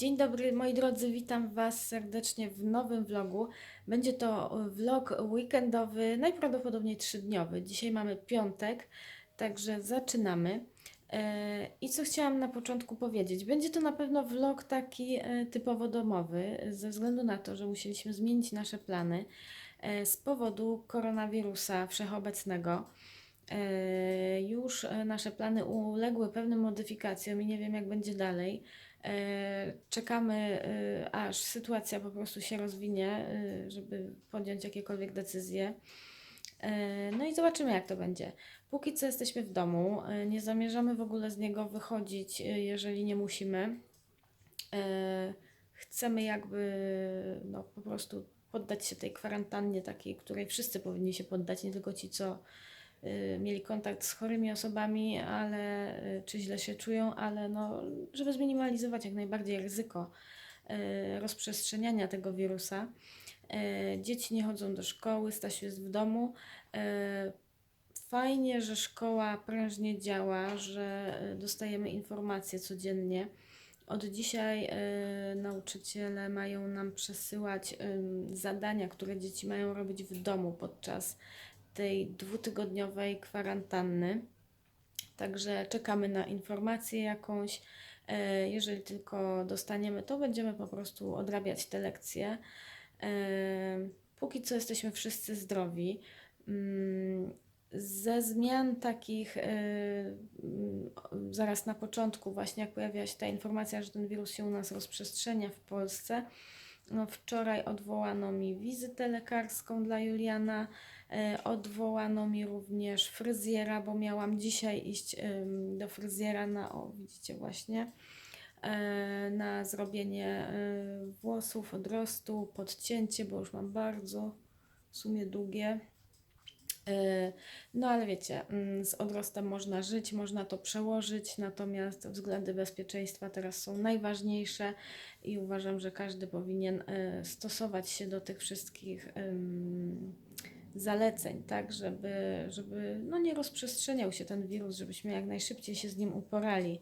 Dzień dobry moi drodzy, witam Was serdecznie w nowym vlogu. Będzie to vlog weekendowy, najprawdopodobniej trzydniowy. Dzisiaj mamy piątek, także zaczynamy. E, I co chciałam na początku powiedzieć? Będzie to na pewno vlog taki e, typowo domowy, ze względu na to, że musieliśmy zmienić nasze plany e, z powodu koronawirusa wszechobecnego. E, Już e, nasze plany uległy pewnym modyfikacjom i nie wiem, jak będzie dalej. E, Czekamy, aż sytuacja po prostu się rozwinie, żeby podjąć jakiekolwiek decyzje. No i zobaczymy, jak to będzie. Póki co jesteśmy w domu, nie zamierzamy w ogóle z niego wychodzić, jeżeli nie musimy. Chcemy jakby no, po prostu poddać się tej kwarantannie takiej, której wszyscy powinni się poddać, nie tylko ci, co mieli kontakt z chorymi osobami, ale y, czy źle się czują, ale no, żeby zminimalizować jak najbardziej ryzyko y, rozprzestrzeniania tego wirusa. Y, Dzieci nie chodzą do szkoły, Stasiu jest w domu. Y, Fajnie, że szkoła prężnie działa, że y, dostajemy informacje codziennie. Od dzisiaj y, nauczyciele mają nam przesyłać zadania, które dzieci mają robić w domu podczas tej dwutygodniowej kwarantanny. Także czekamy na informację jakąś. E, Jeżeli tylko dostaniemy, to będziemy po prostu odrabiać te lekcje. E, Póki co jesteśmy wszyscy zdrowi. Mm, Ze zmian takich, e, mm, zaraz na początku, właśnie jak pojawiła się ta informacja, że ten wirus się u nas rozprzestrzenia w Polsce, no wczoraj odwołano mi wizytę lekarską dla Juliana. E, Odwołano mi również fryzjera, bo miałam dzisiaj iść do fryzjera na, o widzicie właśnie, e, na zrobienie e, włosów, odrostu, podcięcie, bo już mam bardzo w sumie długie. No ale wiecie, mm, z odrostem można żyć, można to przełożyć, natomiast względy bezpieczeństwa teraz są najważniejsze i uważam, że każdy powinien stosować się do tych wszystkich zaleceń, tak, żeby, żeby no nie rozprzestrzeniał się ten wirus, żebyśmy jak najszybciej się z nim uporali.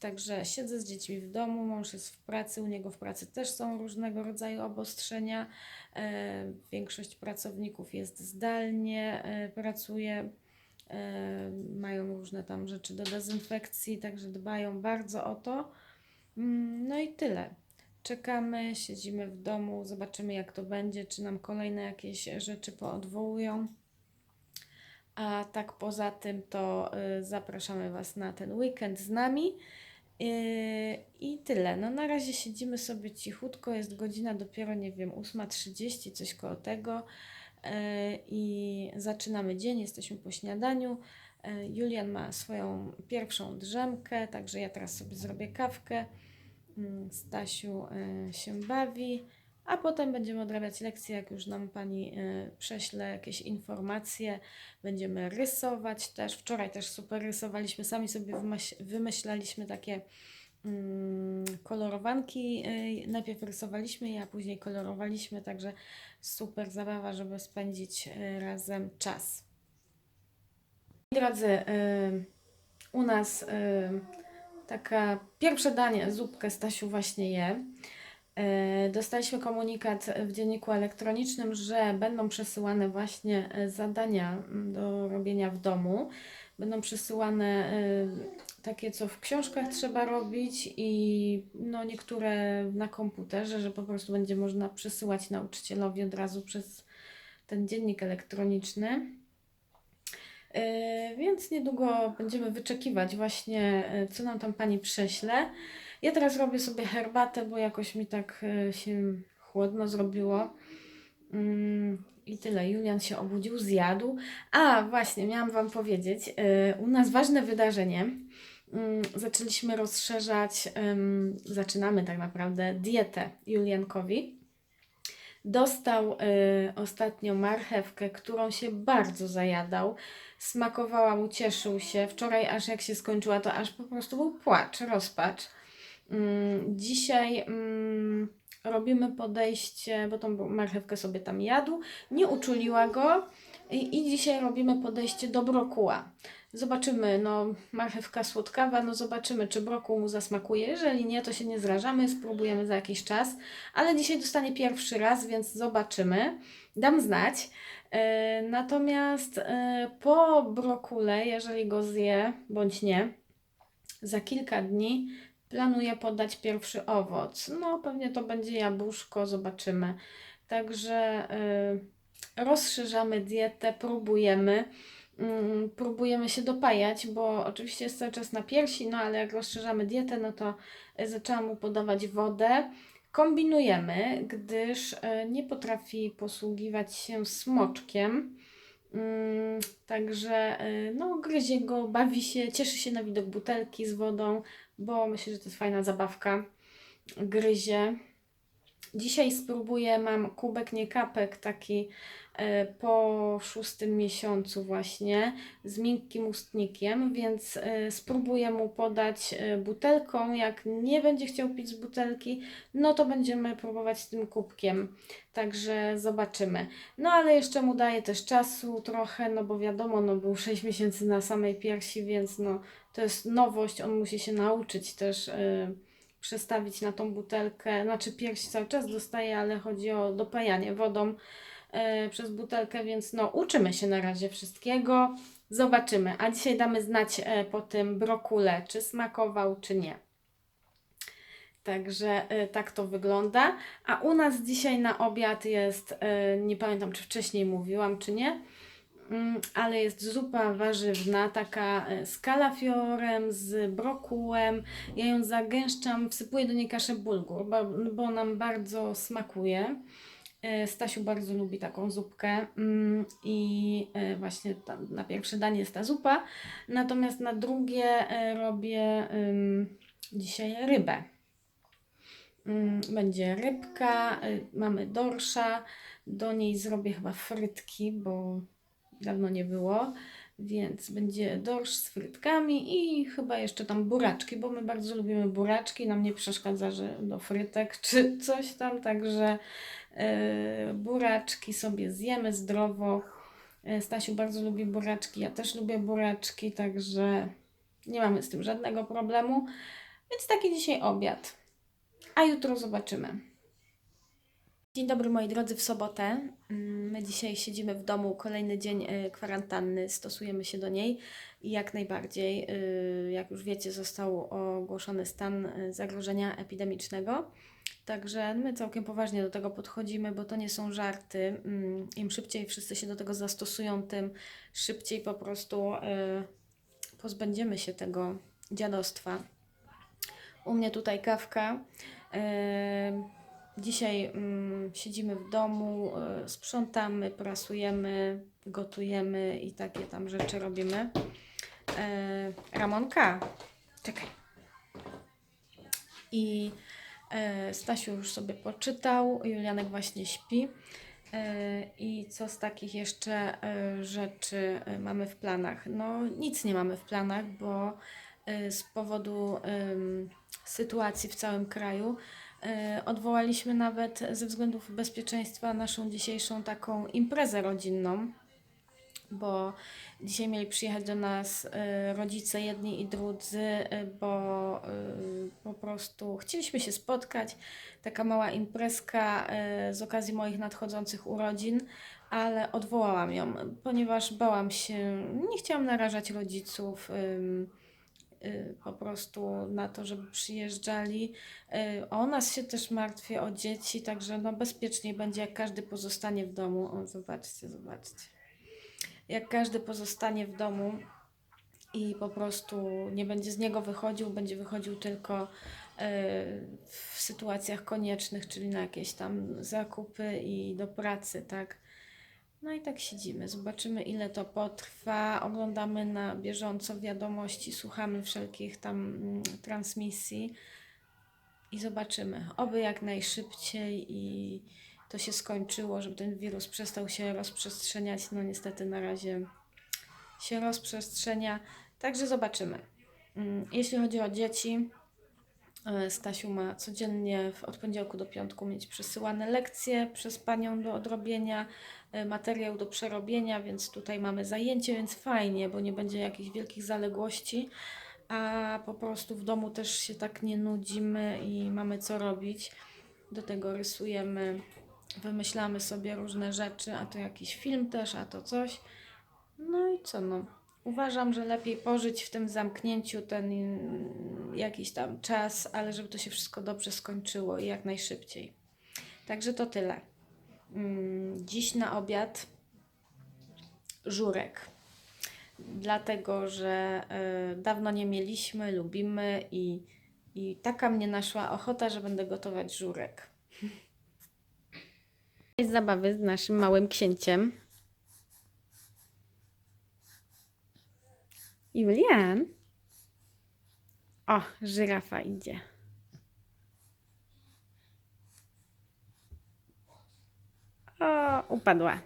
Także siedzę z dziećmi w domu, mąż jest w pracy, u niego w pracy też są różnego rodzaju obostrzenia. E, większość pracowników jest zdalnie, e, pracuje, e, mają różne tam rzeczy do dezynfekcji, także dbają bardzo o to. Mm, No i tyle. Czekamy, siedzimy w domu, zobaczymy jak to będzie, czy nam kolejne jakieś rzeczy poodwołują. A tak poza tym to y, zapraszamy Was na ten weekend z nami. Y, I tyle. No na razie siedzimy sobie cichutko, jest godzina dopiero, nie wiem, 8.30, coś koło tego. Y, I zaczynamy dzień, jesteśmy po śniadaniu. Julian ma swoją pierwszą drzemkę, także ja teraz sobie zrobię kawkę. Mm, Stasiu y, się bawi, a potem będziemy odrabiać lekcje, jak już nam pani y, prześle jakieś informacje. Będziemy rysować też. Wczoraj też super rysowaliśmy, sami sobie wymyś- wymyślaliśmy takie mm, kolorowanki. y, Najpierw rysowaliśmy je, a później kolorowaliśmy, także super zabawa, żeby spędzić razem czas. Drodzy, u nas taka pierwsze danie, zupkę Stasiu właśnie je. E, Dostaliśmy komunikat w dzienniku elektronicznym, że będą przesyłane właśnie e, zadania mm, do robienia w domu. Będą przesyłane e, takie, co w książkach trzeba robić i no niektóre na komputerze, że po prostu będzie można przesyłać nauczycielowi od razu przez ten dziennik elektroniczny. E, Więc niedługo będziemy wyczekiwać właśnie, e, co nam tam pani prześle. Ja teraz robię sobie herbatę, bo jakoś mi tak e, się chłodno zrobiło. Mm, I tyle. Julian się obudził, zjadł. A, właśnie, miałam Wam powiedzieć, u nas ważne wydarzenie. Mm, Zaczęliśmy rozszerzać, zaczynamy tak naprawdę dietę Juliankowi. Dostał ostatnio marchewkę, którą się bardzo zajadał. Smakowała mu, cieszył się. Wczoraj, aż jak się skończyła, to aż po prostu był płacz, rozpacz. Mm, dzisiaj mm, robimy podejście, bo tą marchewkę sobie tam jadł, nie uczuliła go i, i dzisiaj robimy podejście do brokuła. Zobaczymy, no marchewka słodkawa, no zobaczymy, czy brokuł mu zasmakuje. Jeżeli nie, to się nie zrażamy, spróbujemy za jakiś czas. Ale dzisiaj dostanie pierwszy raz, więc zobaczymy. Dam znać. E, Natomiast e, po brokule, jeżeli go zje bądź nie, za kilka dni planuję podać pierwszy owoc. No, pewnie to będzie jabłuszko, zobaczymy. Także y, rozszerzamy dietę, próbujemy. Mm, próbujemy się dopajać, bo oczywiście jest cały czas na piersi, no ale jak rozszerzamy dietę, no to zaczęłam mu podawać wodę. Kombinujemy, gdyż y, nie potrafi posługiwać się smoczkiem. Mm, Także y, no, gryzie go, bawi się, cieszy się na widok butelki z wodą, bo myślę, że to jest fajna zabawka. Gryzie. Dzisiaj spróbuję, mam kubek, nie kapek, taki e, po szóstym miesiącu właśnie, z miękkim ustnikiem, więc e, spróbuję mu podać e, butelką. Jak nie będzie chciał pić z butelki, no to będziemy próbować tym kubkiem. Także zobaczymy. No ale jeszcze mu daję też czasu trochę, no bo wiadomo, no był 6 miesięcy na samej piersi, więc no to jest nowość, on musi się nauczyć też przestawić na tą butelkę, znaczy pierś cały czas dostaje, ale chodzi o dopajanie wodą e, przez butelkę, więc no uczymy się na razie wszystkiego. Zobaczymy. A dzisiaj damy znać e, po tym brokule, czy smakował, czy nie. Także e, tak to wygląda. A u nas dzisiaj na obiad jest, nie pamiętam czy wcześniej mówiłam, czy nie, ale jest zupa warzywna, taka e, z kalafiorem, z brokułem. Ja ją zagęszczam, wsypuję do niej kaszę bulgur, bo, bo nam bardzo smakuje. E, Stasiu bardzo lubi taką zupkę mm, i e, właśnie na pierwsze danie jest ta zupa, natomiast na drugie robię dzisiaj rybę. Mm, Będzie rybka, mamy dorsza, do niej zrobię chyba frytki, bo dawno nie było, więc będzie dorsz z frytkami i chyba jeszcze tam buraczki, bo my bardzo lubimy buraczki, nam nie przeszkadza, że do frytek czy coś tam, także yy, buraczki sobie zjemy zdrowo. Yy, Stasiu bardzo lubi buraczki, ja też lubię buraczki, także nie mamy z tym żadnego problemu. Więc taki dzisiaj obiad. A jutro zobaczymy. Dzień dobry moi drodzy, w sobotę. Mm, My dzisiaj siedzimy w domu, kolejny dzień y, kwarantanny, stosujemy się do niej i jak najbardziej, y, jak już wiecie, został ogłoszony stan y, zagrożenia epidemicznego. Także my całkiem poważnie do tego podchodzimy, bo to nie są żarty. Mm, Im szybciej wszyscy się do tego zastosują, tym szybciej po prostu pozbędziemy się tego dziadostwa. U mnie tutaj kawka. Dzisiaj mm, siedzimy w domu, y, sprzątamy, prasujemy, gotujemy i takie tam rzeczy robimy. E, Ramonka, czekaj. I e, Stasiu już sobie poczytał, Julianek właśnie śpi. I co z takich jeszcze rzeczy mamy w planach? No, nic nie mamy w planach, bo z powodu sytuacji w całym kraju Odwołaliśmy nawet ze względów bezpieczeństwa naszą dzisiejszą taką imprezę rodzinną, bo dzisiaj mieli przyjechać do nas e, rodzice jedni i drudzy, e, bo po prostu chcieliśmy się spotkać. Taka mała imprezka z okazji moich nadchodzących urodzin, ale odwołałam ją, ponieważ bałam się, nie chciałam narażać rodziców po prostu na to, żeby przyjeżdżali. Y, O nas się też martwię, o dzieci, także no bezpieczniej będzie, jak każdy pozostanie w domu. O, zobaczcie, zobaczcie. Jak każdy pozostanie w domu i po prostu nie będzie z niego wychodził, będzie wychodził tylko y, w sytuacjach koniecznych, czyli na jakieś tam zakupy i do pracy, tak? No i tak siedzimy, zobaczymy ile to potrwa, oglądamy na bieżąco wiadomości, słuchamy wszelkich tam mm, transmisji i zobaczymy. Oby jak najszybciej i to się skończyło, żeby ten wirus przestał się rozprzestrzeniać. No niestety na razie się rozprzestrzenia, także zobaczymy. Mm, Jeśli chodzi o dzieci, Stasiu ma codziennie od poniedziałku do piątku mieć przesyłane lekcje przez panią do odrobienia, e, materiał do przerobienia, więc tutaj mamy zajęcie, więc fajnie, bo nie będzie jakichś wielkich zaległości, a po prostu w domu też się tak nie nudzimy i mamy co robić. Do tego rysujemy, wymyślamy sobie różne rzeczy, a to jakiś film też, a to coś. No i co no? Uważam, że lepiej pożyć w tym zamknięciu ten mm, jakiś tam czas, ale żeby to się wszystko dobrze skończyło i jak najszybciej. Także to tyle. Mm, Dziś na obiad żurek. Dlatego, że y, dawno nie mieliśmy, lubimy i, i taka mnie naszła ochota, że będę gotować żurek. Jest zabawy z naszym małym księciem. Julian. O, żyrafa idzie. O, upadła.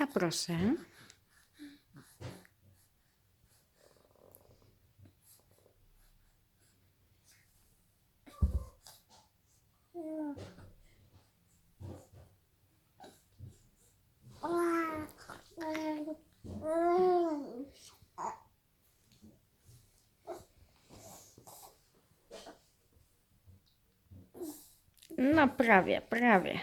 A proszę. No prawie, prawie.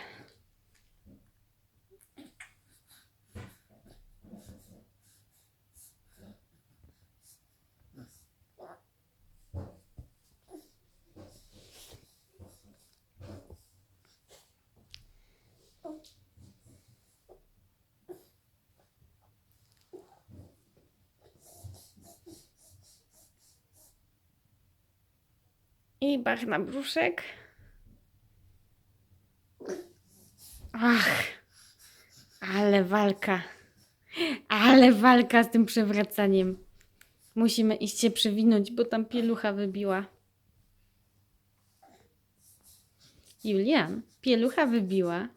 I bach na brzuszek. Ach, ale walka. Ale walka z tym przewracaniem. Musimy iść się przewinąć, bo tam pielucha wybiła. Julian, pielucha wybiła.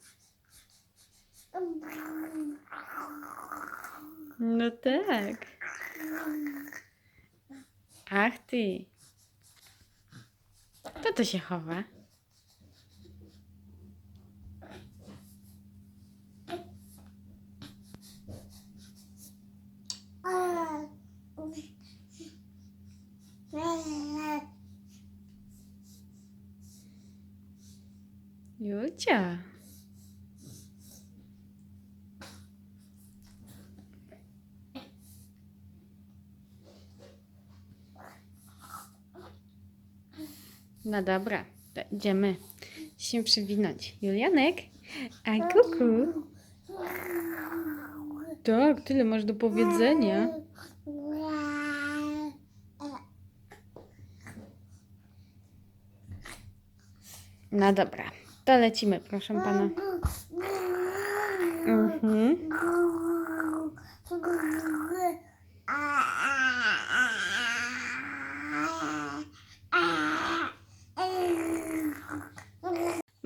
No tak. Ach ty. Kto to się chowa? Jucia. No dobra, to idziemy się przywinąć. Julianek, a kuku. Tak, tyle masz do powiedzenia. No dobra, to lecimy, proszę pana. Mhm.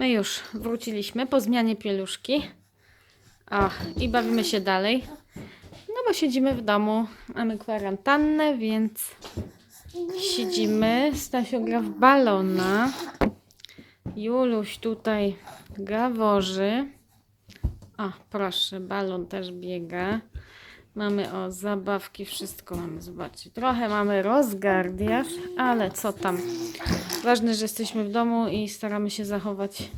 My już wróciliśmy po zmianie pieluszki. O, i bawimy się dalej. No bo siedzimy w domu, mamy kwarantannę, więc siedzimy. Stasio gra w balona. Juluś tutaj gaworzy. O, proszę, balon też biega. Mamy o zabawki, wszystko mamy, zobaczcie. Trochę mamy rozgardiaż, ale co tam. Ważne, że jesteśmy w domu i staramy się zachować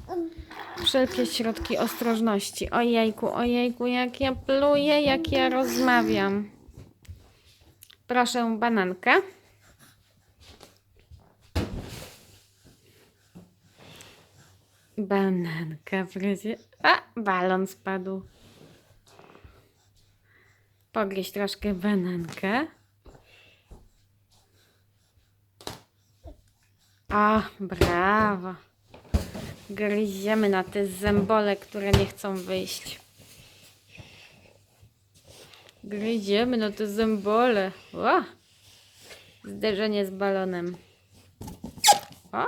wszelkie środki ostrożności. Ojejku, ojejku, jak ja pluję, jak ja rozmawiam. Proszę, bananka. Bananka wryzie. A, balon spadł. Pogryź troszkę banankę. O, brawo. Gryziemy na te zębole, które nie chcą wyjść. Gryziemy, no to zębole. O! Zderzenie z balonem. O!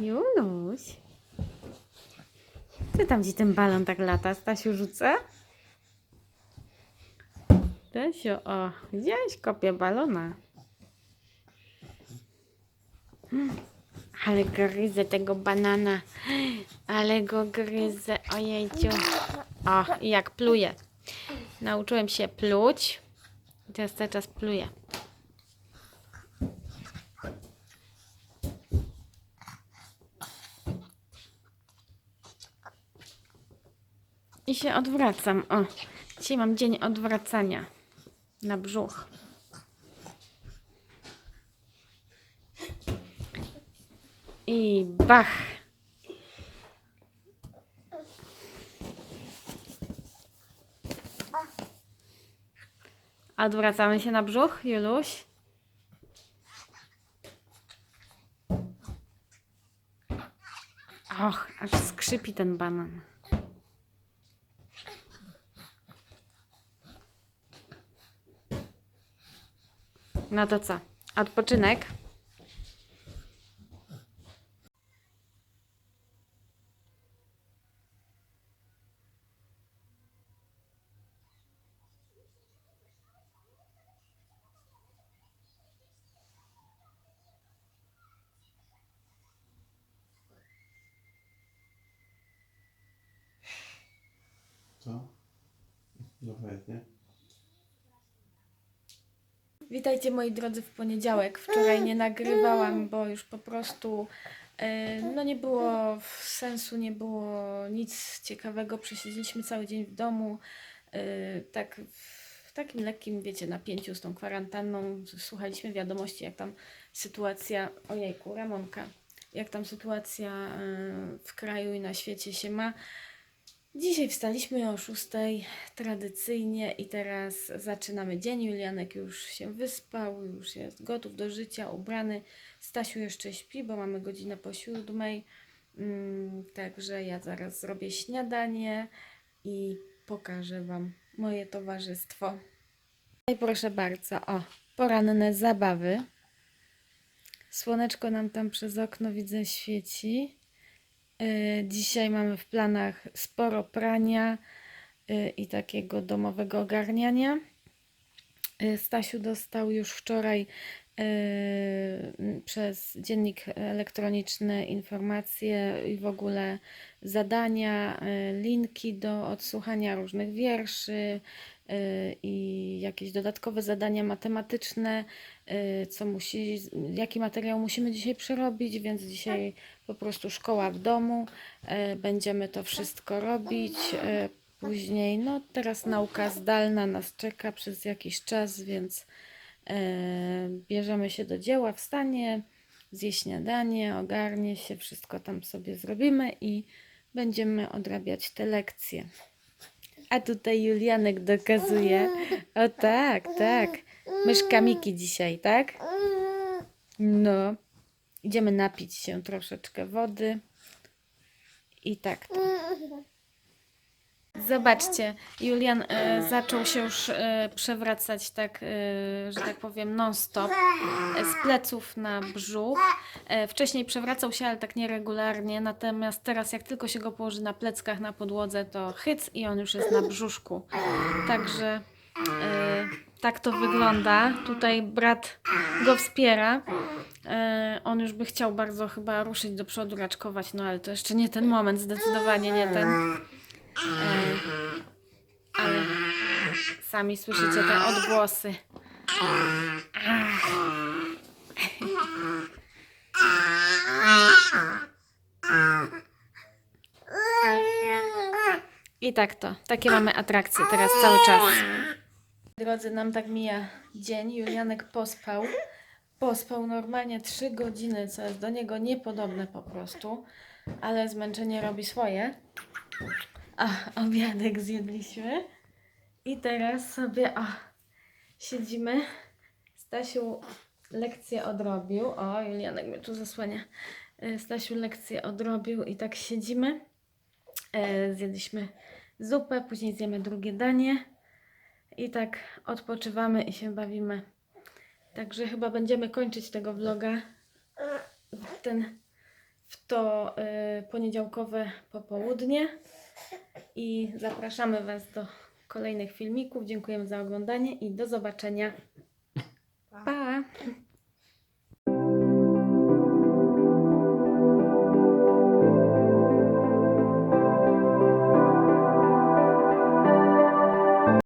Juluś. Ty tam gdzie ten balon tak lata? Stasiu rzuca? Stasiu, o, gdzieś kopie balona. Ale gryzę tego banana. Ale go gryzę. Ojejciu. O, jak pluje. Nauczyłem się pluć. Teraz cały czas pluję. I się odwracam. O, dzisiaj mam dzień odwracania na brzuch. I bach. Odwracamy się na brzuch, Juluś. Och, aż skrzypi ten banan. No to co? Odpoczynek? Co? Zobacz, nie? Witajcie moi drodzy w poniedziałek. Wczoraj nie nagrywałam, bo już po prostu e, no nie było sensu, nie było nic ciekawego. Przesiedzieliśmy cały dzień w domu. e, Tak w takim lekkim, wiecie, napięciu z tą kwarantanną. Słuchaliśmy wiadomości, jak tam sytuacja, ojejku, Ramonka, jak tam sytuacja e, w kraju i na świecie się ma. Dzisiaj wstaliśmy o 6 tradycyjnie i teraz zaczynamy dzień. Julianek już się wyspał, już jest gotów do życia, ubrany. Stasiu jeszcze śpi, bo mamy godzinę po siódmej. Mm, także ja zaraz zrobię śniadanie i pokażę Wam moje towarzystwo. I proszę bardzo, o, poranne zabawy. Słoneczko nam tam przez okno widzę świeci. E, Dzisiaj mamy w planach sporo prania e, i takiego domowego ogarniania. E, Stasiu dostał już wczoraj przez dziennik elektroniczny informacje i w ogóle zadania, e, linki do odsłuchania różnych wierszy e, i jakieś dodatkowe zadania matematyczne, co musi, jaki materiał musimy dzisiaj przerobić, więc dzisiaj po prostu szkoła w domu. Będziemy to wszystko robić. Później, no teraz nauka zdalna nas czeka przez jakiś czas, więc bierzemy się do dzieła, wstanie, zje śniadanie, ogarnie się, wszystko tam sobie zrobimy i będziemy odrabiać te lekcje. A tutaj Julianek dokazuje. O tak, tak. Myszka Miki dzisiaj, tak? No. Idziemy napić się troszeczkę wody. I tak to. Zobaczcie, Julian e, zaczął się już e, przewracać tak, e, że tak powiem, non-stop z pleców na brzuch. Wcześniej przewracał się, ale tak nieregularnie, natomiast teraz jak tylko się go położy na pleckach na podłodze, to hyc i on już jest na brzuszku. Także tak to wygląda. Tutaj brat go wspiera. On już by chciał bardzo chyba ruszyć do przodu, raczkować, no ale to jeszcze nie ten moment, zdecydowanie nie ten. Ale sami słyszycie te odgłosy. I tak to. Takie mamy atrakcje teraz cały czas. Drodzy, nam tak mija dzień. Julianek pospał. Pospał normalnie 3 godziny, co jest do niego niepodobne po prostu. Ale zmęczenie robi swoje. A, obiadek zjedliśmy. I teraz sobie, o, siedzimy. Stasiu lekcję odrobił. O, Julianek mnie tu zasłania. Y, Stasiu lekcję odrobił i tak siedzimy. E, zjedliśmy zupę, później zjemy drugie danie i tak odpoczywamy i się bawimy. Także chyba będziemy kończyć tego vloga ten, w to e, poniedziałkowe popołudnie i zapraszamy Was do kolejnych filmików. Dziękujemy za oglądanie i do zobaczenia. Pa!